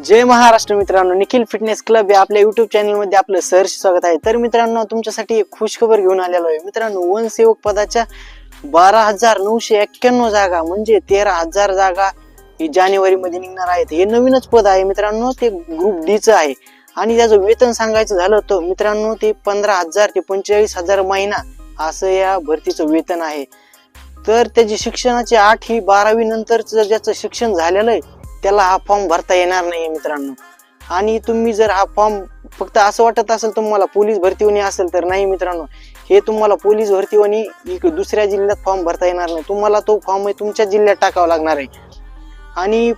जय महाराष्ट्र मित्रांनो. Nikhil fitness club या आपल्या युट्यूब चॅनलमध्ये आपलं सहर्ष स्वागत आहे. तर मित्रांनो तुमच्यासाठी एक खुशखबर घेऊन आलेलो आहे. मित्रांनो वनसेवक पदाच्या बारा हजार नऊशे एक्क्याण्णव जागा म्हणजे तेरा हजार जागा ही जानेवारीमध्ये निघणार आहेत. हे नवीनच पद आहे मित्रांनो ते ग्रुप डीचं आहे. आणि त्याचं वेतन सांगायचं झालं तर मित्रांनो ते पंधरा हजार ते पंचेचाळीस हजार महिना असं या भरतीचं वेतन आहे. तर त्याची शिक्षणाची आठ ही बारावी नंतरचं ज्याचं शिक्षण झालेलं आहे त्याला हा फॉर्म भरता येणार नाही मित्रांनो. आणि तुम्ही जर हा फॉर्म फक्त असं वाटत असेल तुम्हाला पोलीस भरती होणे असेल तर नाही मित्रांनो. हे तुम्हाला पोलीस भरती होणे दुसऱ्या जिल्ह्यात फॉर्म भरता येणार नाही. तुम्हाला तो फॉर्म आहे तुमच्या जिल्ह्यात टाकावा लागणार आहे. आणि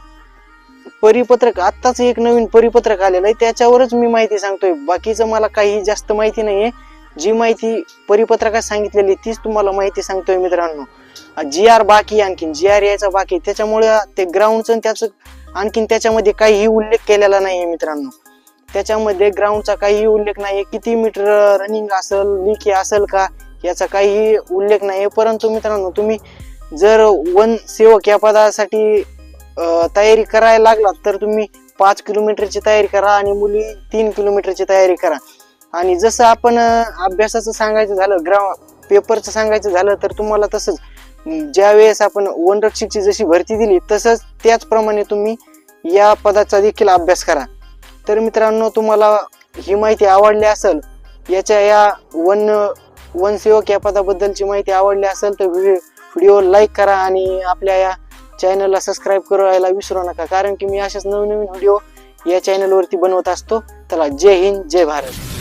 परिपत्रक आत्ताच एक नवीन परिपत्रक आलेलं आहे. त्याच्यावरच मी माहिती सांगतोय. बाकीचं मला काही जास्त माहिती नाहीये. जी माहिती परिपत्रकात सांगितलेली तीच तुम्हाला माहिती सांगतोय मित्रांनो. जी आर बाकी आणखीन. जी आर यायचा बाकी त्याच्यामुळे ते ग्राउंडचं त्याचं आणखीन त्याच्यामध्ये काहीही उल्लेख केलेला नाहीये मित्रांनो. त्याच्यामध्ये ग्राउंडचा काहीही उल्लेख नाहीये. किती मीटर रनिंग असेल लिखी असेल का याचा काहीही उल्लेख नाहीये. परंतु मित्रांनो तुम्ही जर वन सेवक या पदासाठी तयारी करायला लागलात तर तुम्ही पाच किलोमीटरची तयारी करा आणि मुली तीन किलोमीटरची तयारी करा. आणि जसं आपण अभ्यासाचं सांगायचं झालं ग्रा पेपरचं सांगायचं झालं तर तुम्हाला तसंच ज्या वेळेस आपण वनरक्षकची जशी भरती दिली तसंच त्याचप्रमाणे तुम्ही या पदाचा देखील अभ्यास करा. तर मित्रांनो तुम्हाला ही माहिती आवडली असेल याच्या या वन वनसेवक या पदाबद्दलची माहिती आवडली असेल तर व्हिडिओ व्हिडिओ लाईक करा आणि आपल्या या चॅनलला सबस्क्राईब करायला विसरू नका. कारण की मी अशाच नवीन नवीन व्हिडिओ या चॅनलवरती बनवत असतो. चला जय हिंद जय भारत.